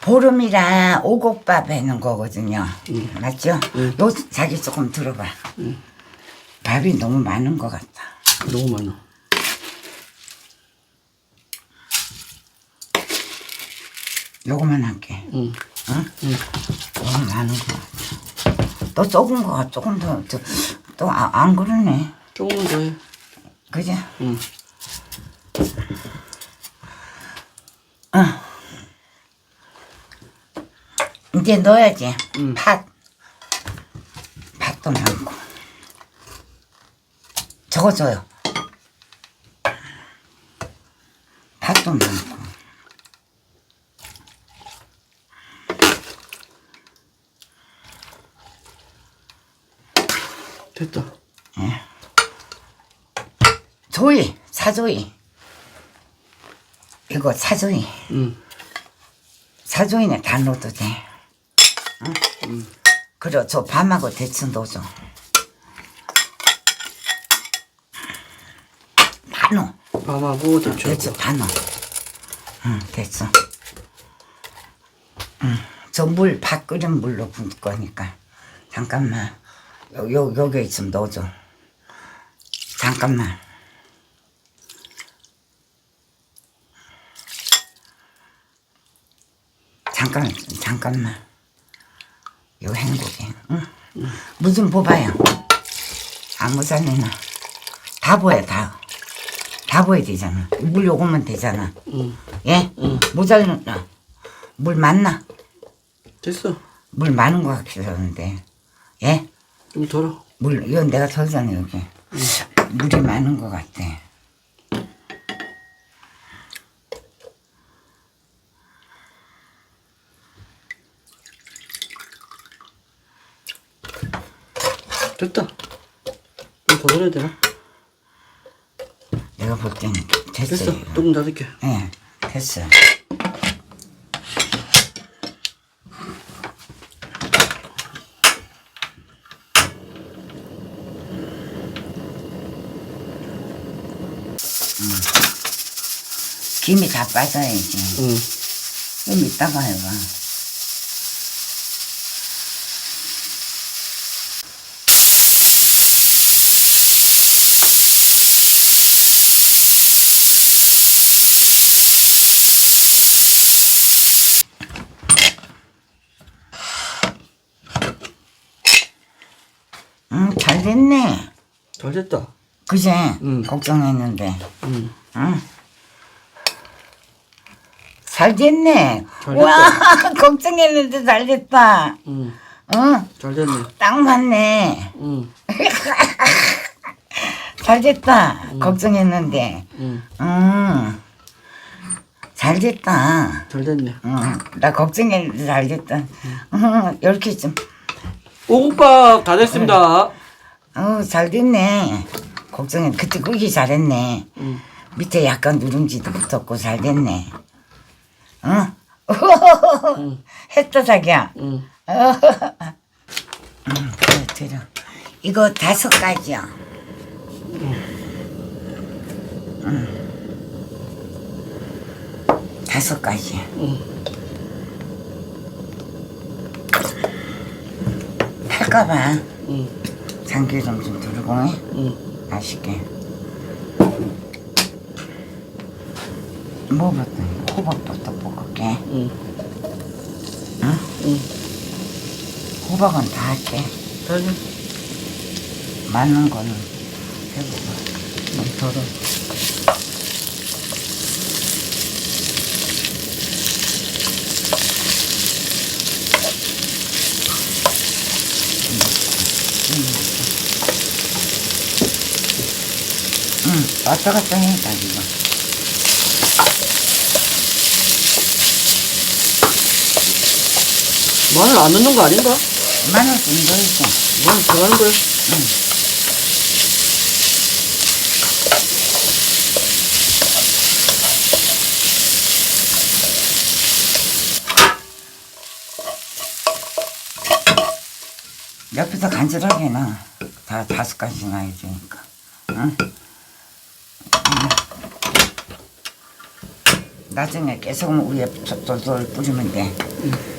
보름이라 오곡밥 해는 거거든요. 맞죠? 요 자기 조금 들어봐. 밥이 너무 많은 것 같다. 너무 많아. 요거만 할게. 응. 너무 많은 것 같아. 또 적은 거 같아. 조금 더, 더, 또, 아, 안 그러네. 조금만 더 해. 그죠? 응. 이제 넣어야지. 응. 팥. 팥도 많고. 저거 줘요. 팥도 많고. 됐다. 조이, 사조이. 이거 사조이. 응. 사조이네 다 넣어도 돼. 응? 그래, 저 밤하고 대충 넣어줘. 다 넣어. 밤하고. 됐어, 다 넣어. 응, 됐어. 응, 저 물, 밥 끓인 물로 붓 거니까. 잠깐만. 요, 요, 여기 있으면 넣어줘. 잠깐만. 잠깐, 잠깐만. 요 행복해. 응? 무좀 뽑아요. 아무 잔이나. 다 보여, 다. 다 보여야 되잖아. 물 요거면 되잖아. 응. 예? 모자르나? 물 많나? 됐어. 물 많은 것 같기도 하는데. 예? 좀 덜어. 물, 이건 내가 덜잖아, 여기. 물이 많은 것 같아. 됐다. 좀더 덜어야 되나? 내가 볼 때는 됐어. 됐어요. 조금 더 넣을게. 예, 됐어. 음. 김이 다 빠져야지. 응. 좀 이따가 해봐. 응, 잘 됐네. 잘 됐다. 그제? 응. 걱정했는데. 응. 응. 잘 됐네. 잘 와, 걱정했는데 잘 됐다. 응. 응, 잘 됐네. 딱 맞네. 응. 잘 됐다. 걱정했는데. 응. 응. 잘 됐다. 잘 됐네. 응. 나 걱정했는데 잘 됐다. 응, 이렇게 좀. 오국밥 다 됐습니다. 어, 잘 됐네. 걱정해. 그때 끄기 잘했네. 응. 밑에 약간 누룽지도 붙었고 잘 됐네. 응? 했다, 자기야. 응. 응, 그래, 들어. 이거 다섯 가지요. 응. 다섯 가지. 할까봐 응. 참기름 좀 두르고 응. 맛있게. 뭐부터 호박부터 볶을게. 응. 응? 응. 호박은 다 할게. 잘 됐네. 많은 거는 해보고 좀 덜어. 왔다 갔다 해, 자기가. 마늘 안 넣는 거 아닌가? 마늘 좀 넣어줘. 마늘 들어가는 거야. 옆에서 간절하게 놔. 다 다섯 가지나 해주니까. 응? 나중에 계속 위에 돌돌 뿌리면 돼.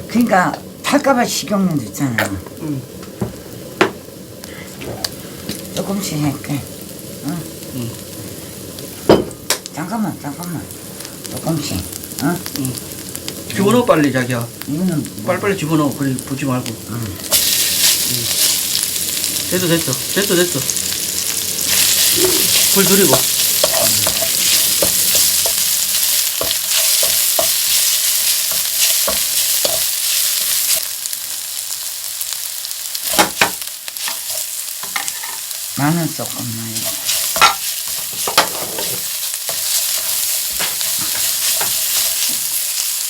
그러니까 탈까봐 식용유 넣잖아. 응. 조금씩 할게. 응? 잠깐만, 잠깐만. 조금씩. 응? 집어넣어 빨리 자기야. 이거는 뭐- 빨리빨리 집어넣어. 그래 붓지 말고. 응. 됐어 됐어 됐어 됐어. 불 줄이고. 조금만.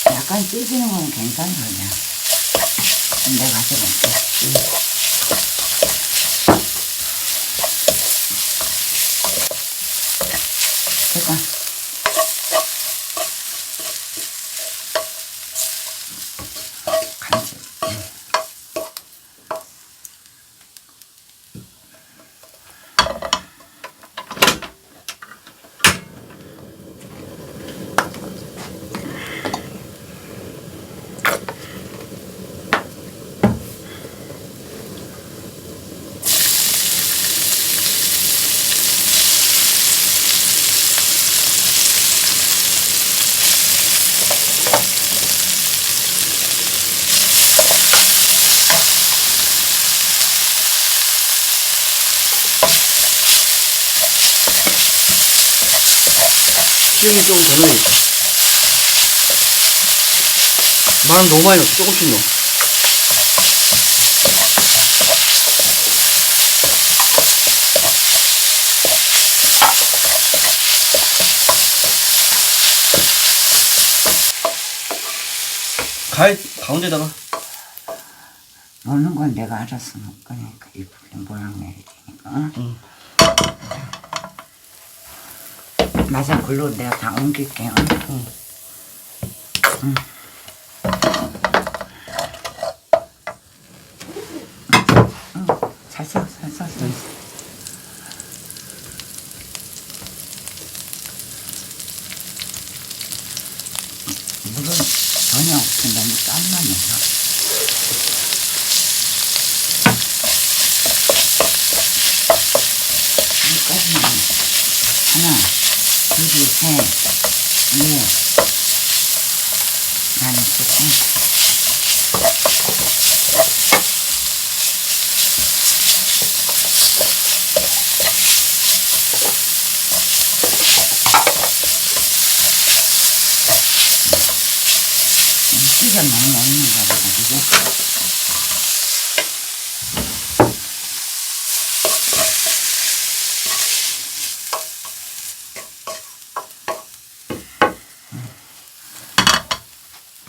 약간 찌지는 건 괜찮거든. 내가 가져갈게. 잠깐. 조금 더 넣어. 마늘 너무 많이 넣어. 조금씩 넣어. 가 가운데다가 먹는 건 내가 알아서 먹을 거니까 이쁘게 모양 내야 되니까. 응? 응. 맞아, 글로 내가 다 옮길게. 응? 응. 물은 전혀 없이 너무 짠만 해서. 여기까지만. 하나, 둘, 셋, 넷. 나는 조금. 물기가 너무 없는가 보다, 그죠?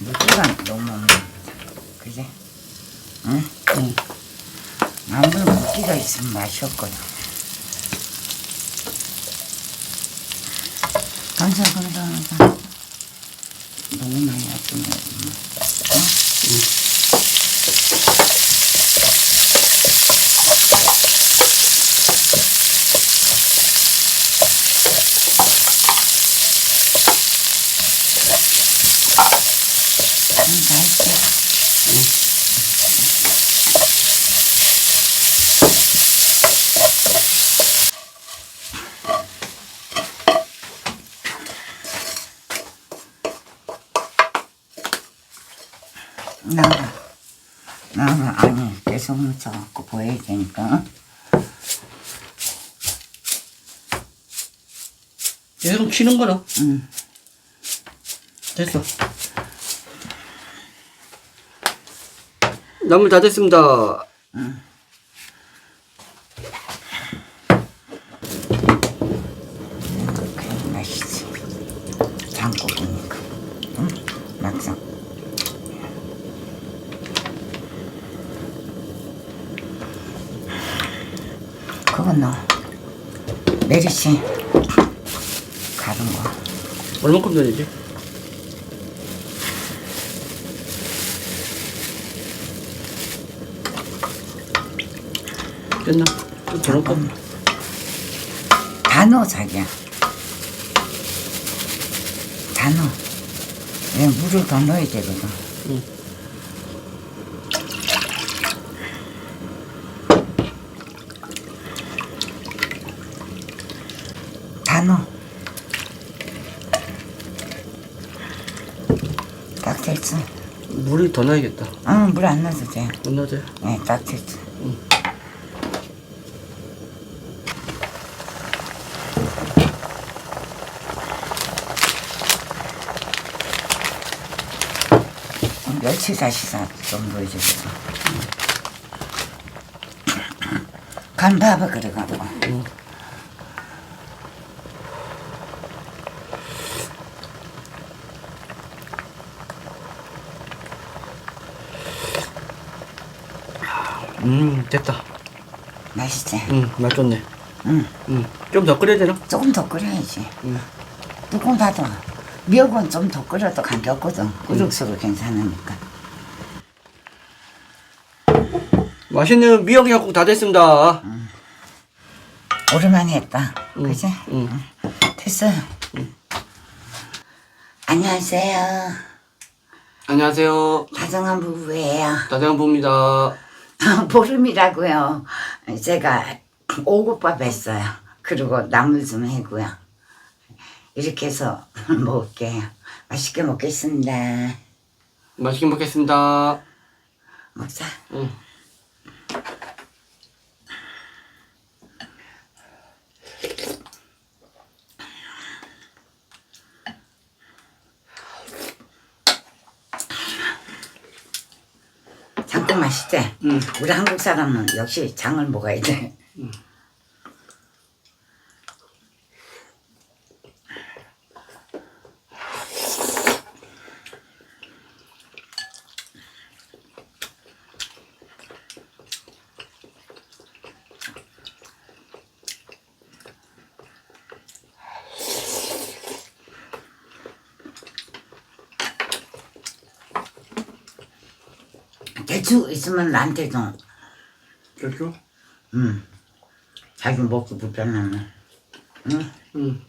물기가 너무 없는 거다. 그지? 응? 응. 나물 물기가 있으면 맛이 없거든. 감사, 감사, 감사. 너무 많이 아프네. 어? 응, 다 했어. 나가. 나가. 아니, 계속 묻혀갖고 보여야 되니까. 계속 치는 거나 응. 됐어. 나물 다 됐습니다. 그래, 맛있지. 장국이니까. 응? 막상. 그거 넣어. 메리씨. 가른 거. 얼마큼 되지? 됐나? 좀더 넣고. 다 넣어, 자기야. 다 넣어. 네, 물을 더 넣어야 되거든. 응. 다 넣어. 딱 됐어. 물이 더 넣어야겠다. 응, 물 안 넣어도 돼. 못 넣어도 돼. 네, 딱 됐어. 멸치 다시사 좀 넣어주세요. 간 봐봐 그래가지고. 음, 됐다. 맛있지? 음, 맛 좋네. 응. 음, 좀 더 끓여야 되나? 조금 더 끓여야지. 응. 뚜껑 닫아. 미역은 좀 더 끓여도 관계없거든. 끓을수록 괜찮으니까. 맛있는 미역 약국 다 됐습니다. 오랜만에 했다. 응, 그지? 응. 됐어. 안녕하세요. 안녕하세요. 다정한 부부예요. 다대한 부입니다. 보름이라고요. 제가 오곡밥 했어요. 그리고 나물 좀 해고요. 이렇게 해서 먹을게요. 맛있게 먹겠습니다. 맛있게 먹겠습니다. 먹자. 응. 맛있지? 응. 우리 한국 사람은 역시 장을 먹어야 돼. 대 추 있으면 나한테 좀, 그렇죠? 음, 자기 먹기 불편하면. 응? 응.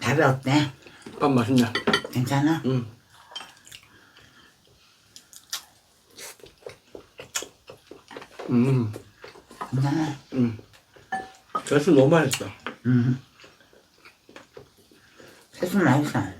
밥이 어때? 밥 맛있네. 괜찮아? 응. 음, 괜찮아? 음. 그래서 너무 맛있어. 응. 세수 맛있어.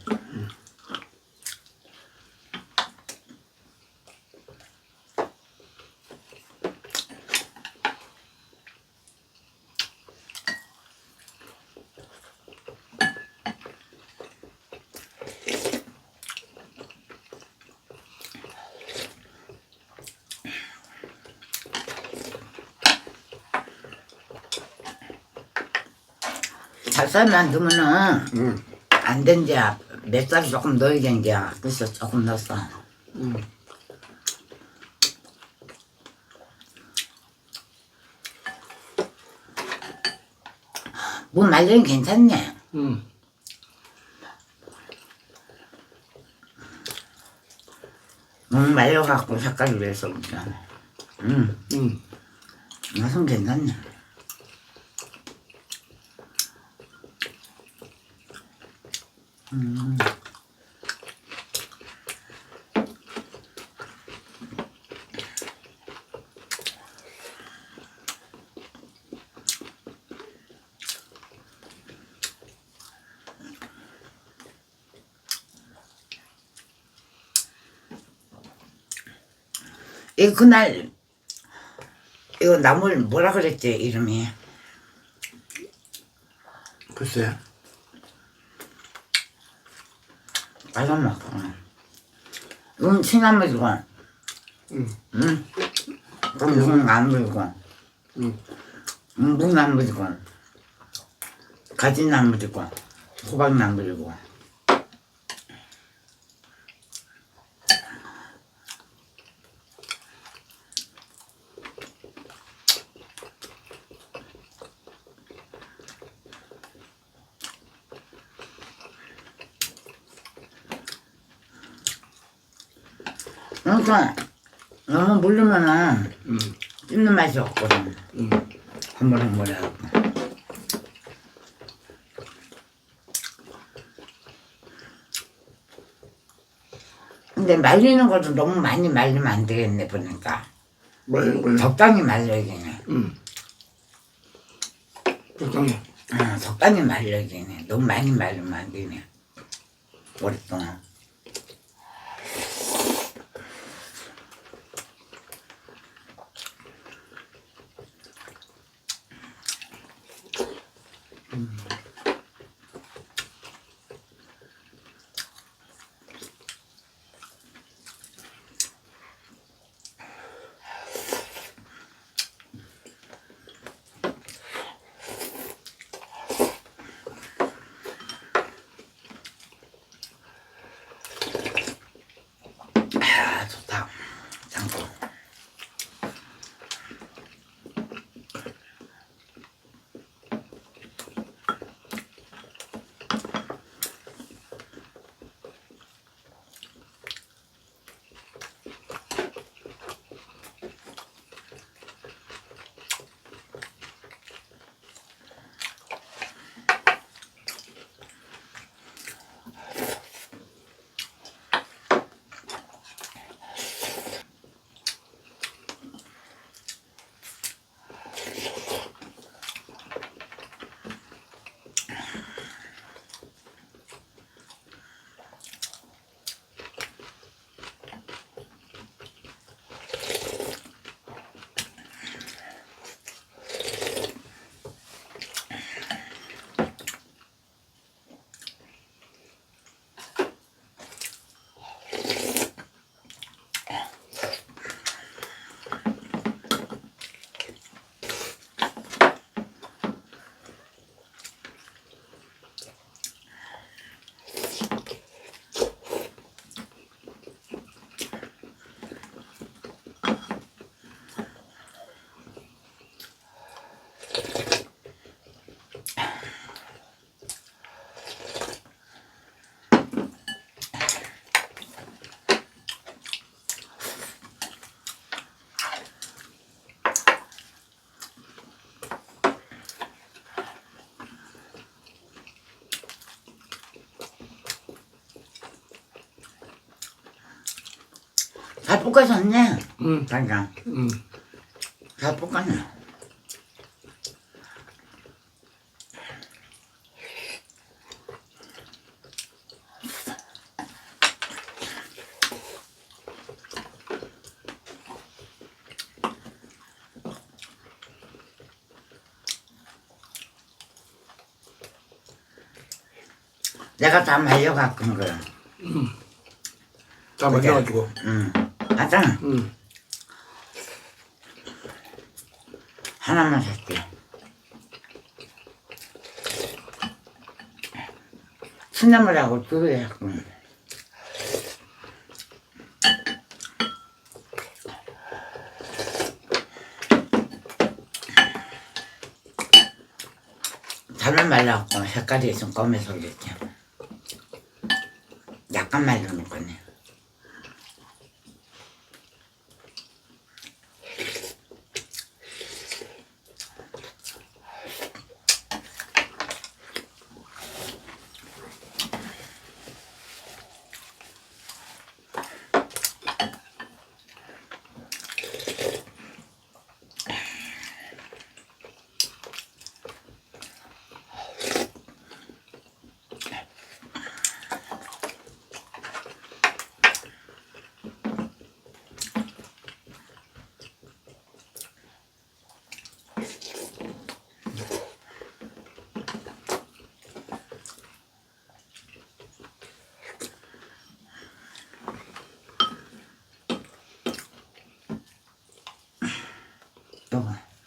쌀쌀만 넣으면은 응. 안 된지 맵쌀 조금 넣어야 된지 그래서 조금 넣었어. 응. 뭐 말리는 괜찮네. 응. 너무 말려갖고 색깔이 왜서 그렇잖아. 음, 응. 맛은 괜찮네. 음. 이 그날 이거 나물 뭐라 그랬지 이름이 글쎄. 빨간맛 이건 시나물이고 응. 응? 그럼 이건 나물이고 응. 음, 무나물이고 가지나물이고 호박나물이고 그러니까 너무 물르면은 응. 씹는 맛이 없거든. 음. 허물허물하고. 근데 말리는 것도 너무 많이 말리면 안 되겠네 보니까 말리는 거예요. 적당히 말려야겠네. 음. 적당히. 어, 적당히 말려야겠네. 너무 많이 말리면 안 되네. 오랫동안. 잘 볶아졌네. 음. 간장. 음. 잘 볶았네. 내가 다 말려 갖은 거야. 다 말려가지고. 응. 맞아. 음. 하나만 살게. 신나물하고 두 개. 응. 잘만 말라갖고 색깔이 좀 검해서 그랬지. 약간 말려놓을 거네.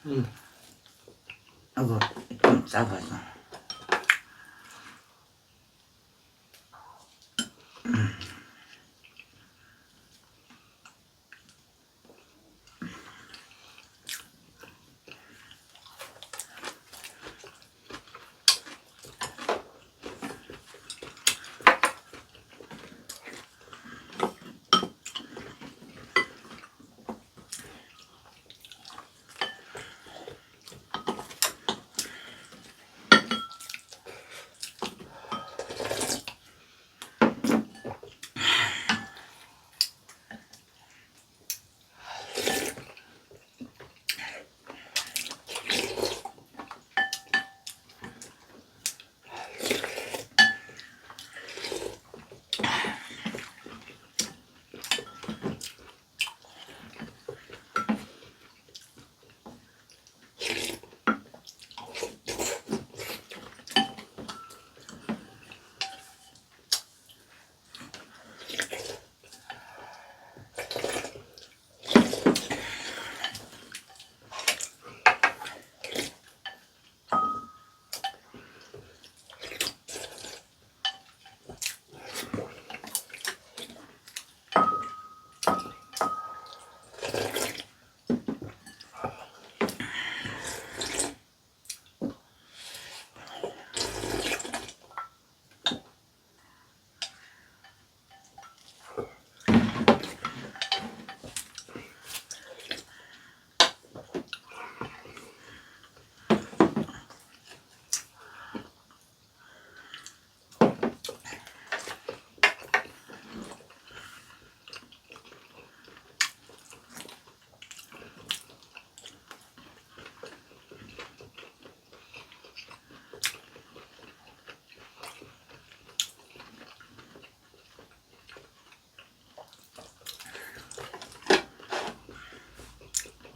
음. 이거 좀 싸봐서.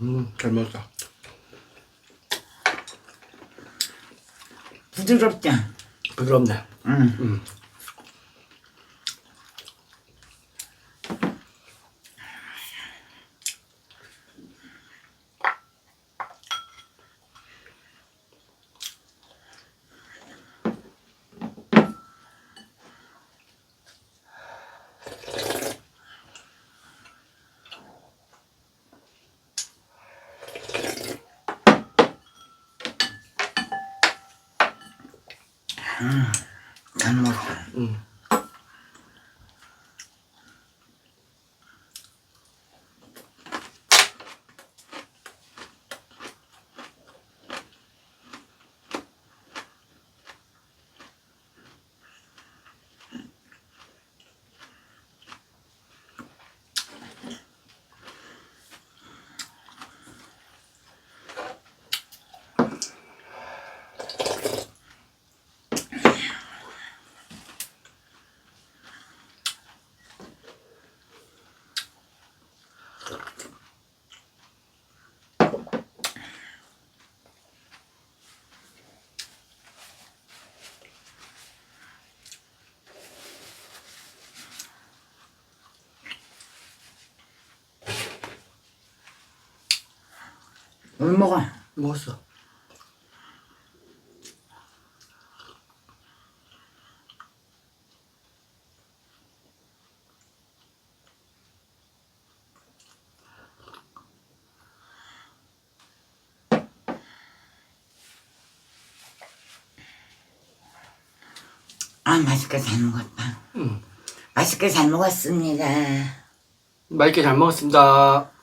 음, 잘 먹었다. 부드럽죠? 부드럽네. 응. 음. 잘 먹었어. 음. 뭘 먹어? 먹었어. 아, 맛있게 잘 먹었다. 음. 맛있게 잘 먹었습니다. 맛있게 잘 먹었습니다.